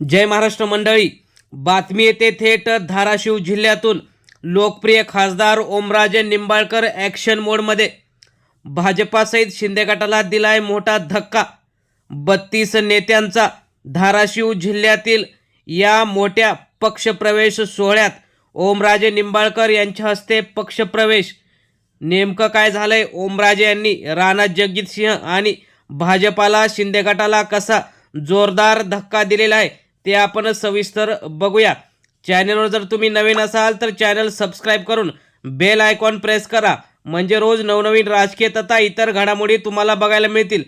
जय महाराष्ट्र मंडळी. बातमी येते थेट धाराशिव जिल्ह्यातून. लोकप्रिय खासदार ओमराजे निंबाळकर ॲक्शन मोडमध्ये भाजपासहित शिंदे गटाला दिलाय मोठा धक्का. बत्तीस नेत्यांचा धाराशिव जिल्ह्यातील या मोठ्या पक्षप्रवेश सोहळ्यात ओमराजे निंबाळकर यांच्या हस्ते पक्षप्रवेश. नेमकं काय झालंय? ओमराजे यांनी राणा जगजितसिंह आणि भाजपाला शिंदे गटाला कसा जोरदार धक्का दिलेला आहे? ते आपण सविस्तर बघूया. चॅनलवर जर तुम्ही नवीन असाल तर चॅनल सबस्क्राईब करून बेल आयकॉन प्रेस करा. म्हणजे रोज नवनवीन राजकीय तथा इतर घडामोडी तुम्हाला बघायला मिळतील.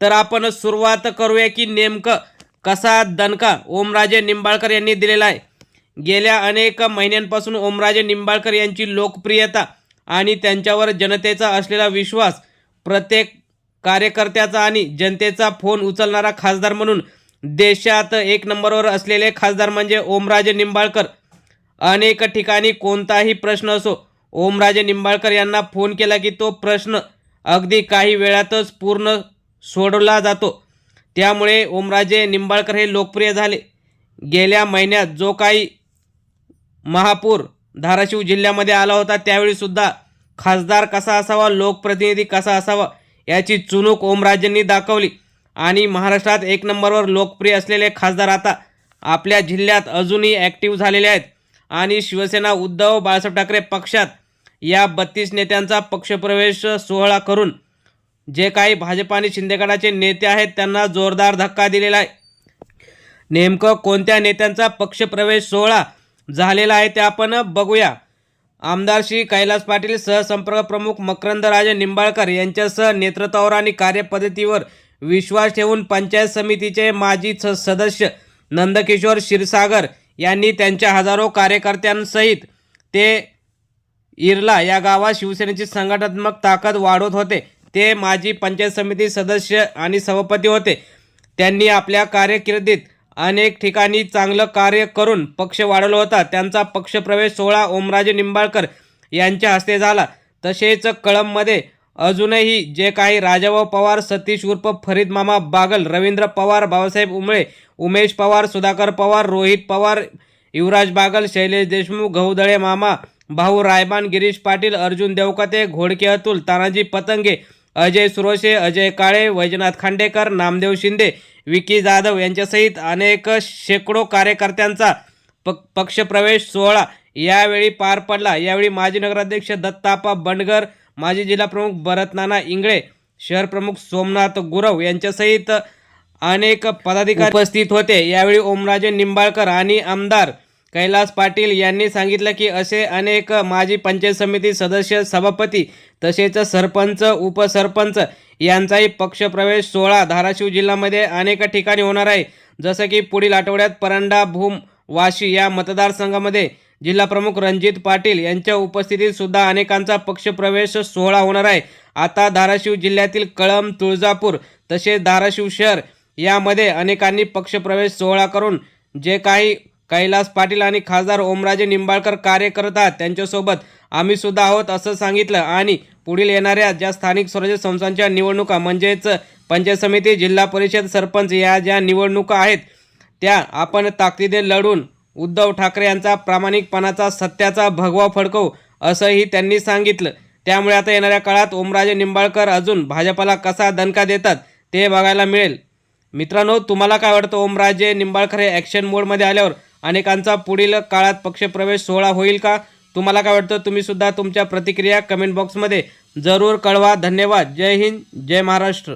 तर आपण सुरुवात करूया की नेमकं कसा दणका ओमराजे निंबाळकर यांनी दिलेला आहे. गेल्या अनेक महिन्यांपासून ओमराजे निंबाळकर यांची लोकप्रियता आणि त्यांच्यावर जनतेचा असलेला विश्वास प्रत्येक कार्यकर्त्याचा आणि जनतेचा फोन उचलणारा खासदार म्हणून देशात एक नंबरवर असलेले खासदार म्हणजे ओमराजे निंबाळकर. अनेक ठिकाणी कोणताही प्रश्न असो ओमराजे निंबाळकर यांना फोन केला की तो प्रश्न अगदी काही वेळातच पूर्ण सोडवला जातो. त्यामुळे ओमराजे निंबाळकर हे लोकप्रिय झाले. गेल्या महिन्यात जो काही महापूर धाराशिव जिल्ह्यामध्ये आला होता त्यावेळीसुद्धा खासदार कसा असावा लोकप्रतिनिधी कसा असावा याची चुणूक ओमराजेंनी दाखवली. आणि महाराष्ट्रात एक नंबरवर लोकप्रिय असलेले खासदार आता आपल्या जिल्ह्यात अजूनही ॲक्टिव्ह झालेले आहेत. आणि शिवसेना उद्धव बाळासाहेब ठाकरे पक्षात या बत्तीस नेत्यांचा पक्षप्रवेश सोहळा करून जे काही भाजप आणि शिंदेगडाचे नेते आहेत त्यांना जोरदार धक्का दिलेला आहे. नेमकं कोणत्या नेत्यांचा पक्षप्रवेश सोहळा झालेला आहे ते आपण बघूया. आमदार श्री कैलास पाटील सहसंपर्क प्रमुख मकरंदराजे निंबाळकर यांच्यासह नेतृत्वावर आणि कार्यपद्धतीवर विश्वास ठेवून पंचायत समितीचे माजी स- सदस्य नंदकिशोर क्षीरसागर यांनी त्यांच्या हजारो कार्यकर्त्यांसहित ते इरला या गावात शिवसेनेची संघटनात्मक ताकद वाढवत होते. ते माजी पंचायत समिती सदस्य आणि सभापती होते. त्यांनी आपल्या कार्यकिर्दीत अनेक ठिकाणी चांगलं कार्य करून पक्ष वाढवला होता. त्यांचा पक्षप्रवेश सोहळा ओमराजे निंबाळकर यांच्या हस्ते झाला. तसेच कळंबमध्ये अजूनही जे काही राजाभाऊ पवार सतीश उर्फ फरीद मामा बागल रवींद्र पवार बाबासाहेब उमळे उमेश पवार सुधाकर पवार रोहित पवार युवराज बागल शैलेश देशमुख गहुदळे मामा भाऊ रायबान गिरीश पाटील अर्जुन देवकते घोडके अतुल तानाजी पतंगे अजय सुरोशे अजय काळे वैजनाथ खांडेकर नामदेव शिंदे विकी जाधव यांच्यासहित अनेक शेकडो कार्यकर्त्यांचा प पक्षप्रवेश सोहळा यावेळी पार पडला. यावेळी माजी नगराध्यक्ष दत्तापा बंडगर माजी जिल्हाप्रमुख भरत नाना इंगळे शहर प्रमुख सोमनाथ गुरव यांच्यासहित अनेक पदाधिकारी उपस्थित होते. यावेळी ओमराजे निंबाळकर आणि आमदार कैलास पाटील यांनी सांगितलं की असे अनेक माजी पंचायत समिती सदस्य सभापती तसेच सरपंच उपसरपंच यांचाही पक्षप्रवेश सोहळा धाराशिव जिल्ह्यामध्ये अनेक ठिकाणी होणार आहे. जसं की पुढील आठवड्यात परंडा भूम वाशी या मतदारसंघामध्ये जिल्हाप्रमुख रणजित पाटील यांच्या उपस्थितीत सुद्धा अनेकांचा पक्षप्रवेश सोहळा होणार आहे. आता धाराशिव जिल्ह्यातील कळंब तुळजापूर तसेच धाराशिव शहर यामध्ये अनेकांनी पक्षप्रवेश सोहळा करून जे काही कैलास पाटील आणि खासदार ओमराजे निंबाळकर कार्य करत आहात त्यांच्यासोबत आम्ही सुद्धा आहोत असं सांगितलं आणि पुढील येणाऱ्या ज्या स्थानिक स्वराज्य संस्थांच्या निवडणुका म्हणजेच पंचायत समिती जिल्हा परिषद सरपंच या ज्या निवडणुका आहेत त्या आपण ताकदीने लढून उद्धव ठाकरे यांचा प्रामाणिकपणाचा सत्याचा भगवा फडकव असंही त्यांनी सांगितलं. त्यामुळे आता येणाऱ्या काळात ओमराजे निंबाळकर अजून भाजपाला कसा दणका देतात ते बघायला मिळेल. मित्रांनो तुम्हाला काय वाटतं? ओमराजे निंबाळकर हे ॲक्शन मोडमध्ये आल्यावर अनेकांचा पुढील काळात पक्षप्रवेश सोहळा होईल का? तुम्हाला काय वाटतं? तुम्हीसुद्धा तुमच्या प्रतिक्रिया कमेंट बॉक्समध्ये जरूर कळवा. धन्यवाद. जय हिंद. जय महाराष्ट्र.